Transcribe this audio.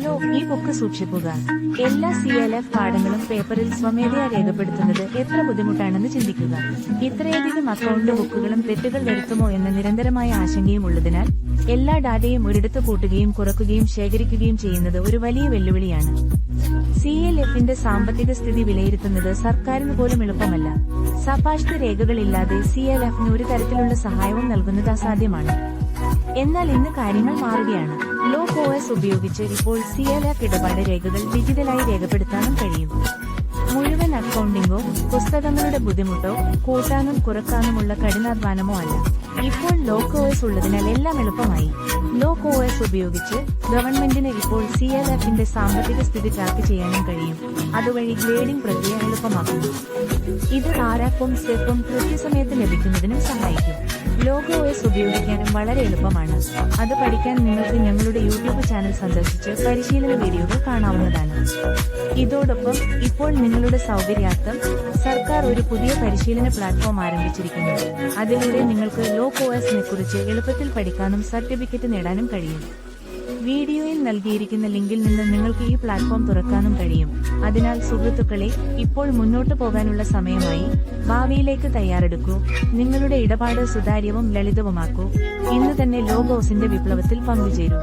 Hello ഈ book സൂക്ഷിക്കുക. എല്ലാ സി എൽ എഫ് പാഠങ്ങളും പേപ്പറിൽ സ്വമേധയാ രേഖപ്പെടുത്തുന്നത് എത്ര ബുദ്ധിമുട്ടാണെന്ന് ചിന്തിക്കുക. ഇത്രയധികം അക്കൗണ്ട് ബുക്കുകളും തെറ്റുകൾ വരുത്തുമോ എന്ന നിരന്തരമായ ആശങ്കയും ഉള്ളതിനാൽ എല്ലാ ഡാറ്റയും ഒരിടത്ത് കൂട്ടുകയും കുറക്കുകയും ശേഖരിക്കുകയും ചെയ്യുന്നത് ഒരു വലിയ വെല്ലുവിളിയാണ്. സി എൽ എഫിന്റെ സാമ്പത്തിക സ്ഥിതി വിലയിരുത്തുന്നത് സർക്കാരിന് പോലും എളുപ്പമല്ല. സഭാഷ്ട രേഖകളില്ലാതെ സി എൽ എഫിന് ഒരു തരത്തിലുള്ള സഹായവും നൽകുന്നത് അസാധ്യമാണ്. എന്നാൽ ഇന്ന് കാര്യങ്ങൾ മാറുകയാണ്. ലോ കോഎസ് ഉപയോഗിച്ച് ഇപ്പോൾ സി എൽ എഫ് ഇടപാട് രേഖകൾ ഡിജിറ്റലായി രേഖപ്പെടുത്താനും കഴിയും. മുഴുവൻ അക്കൗണ്ടിങ്ങോ പുസ്തകങ്ങളുടെ ബുദ്ധിമുട്ടോ കൂട്ടാനും കുറക്കാനുമുള്ള കഠിനാധ്വാനമോ അല്ല. ഇപ്പോൾ ലോ കോഎസ് ഉള്ളതിനാൽ എല്ലാം എളുപ്പമായി. ലോ കോഎസ് ഉപയോഗിച്ച് ഗവൺമെന്റിന് ഇപ്പോൾ സി എൽ എഫിന്റെ സാമ്പത്തിക സ്ഥിതി ട്രാക്ക് ചെയ്യാനും കഴിയും. അതുവഴി ഗ്രേഡിംഗ് പ്രക്രിയ എളുപ്പമാക്കുന്നു ഇത് ആരാപ്പും സ്റ്റെപ്പും കൃത്യസമയത്ത് ലഭിക്കുന്നതിനും സഹായിക്കും. ലോഗോ എസ് ഉപയോഗിക്കാനും വളരെ എളുപ്പമാണ്. അത് പഠിക്കാൻ നിങ്ങൾക്ക് ഞങ്ങളുടെ യൂട്യൂബ് ചാനൽ സന്ദർശിച്ച് പരിശീലന വീഡിയോകൾ കാണാവുന്നതാണ്. ഇതോടൊപ്പം ഇപ്പോൾ നിങ്ങളുടെ സൗകര്യാർത്ഥം സർക്കാർ ഒരു പുതിയ പരിശീലന പ്ലാറ്റ്ഫോം ആരംഭിച്ചിരിക്കുന്നു. അതിലൂടെ നിങ്ങൾക്ക് ലോഗോ എസിനെ കുറിച്ച് എളുപ്പത്തിൽ പഠിക്കാനും സർട്ടിഫിക്കറ്റ് നേടാനും കഴിയും. വീഡിയോയിൽ നൽകിയിരിക്കുന്ന ലിങ്കിൽ നിന്ന് നിങ്ങൾക്ക് ഈ പ്ലാറ്റ്ഫോം തുറക്കാനും കഴിയും. അതിനാൽ സുഹൃത്തുക്കളെ ഇപ്പോൾ മുന്നോട്ട് പോകാനുള്ള സമയമായി. ഭാവിയിലേക്ക് തയ്യാറെടുക്കൂ. നിങ്ങളുടെ ഇടപാട് സുതാര്യവും ലളിതവുമാക്കൂ. ഇന്ന് തന്നെ ലോഗോസിന്റെ വിപ്ലവത്തിൽ പങ്കുചേരൂ.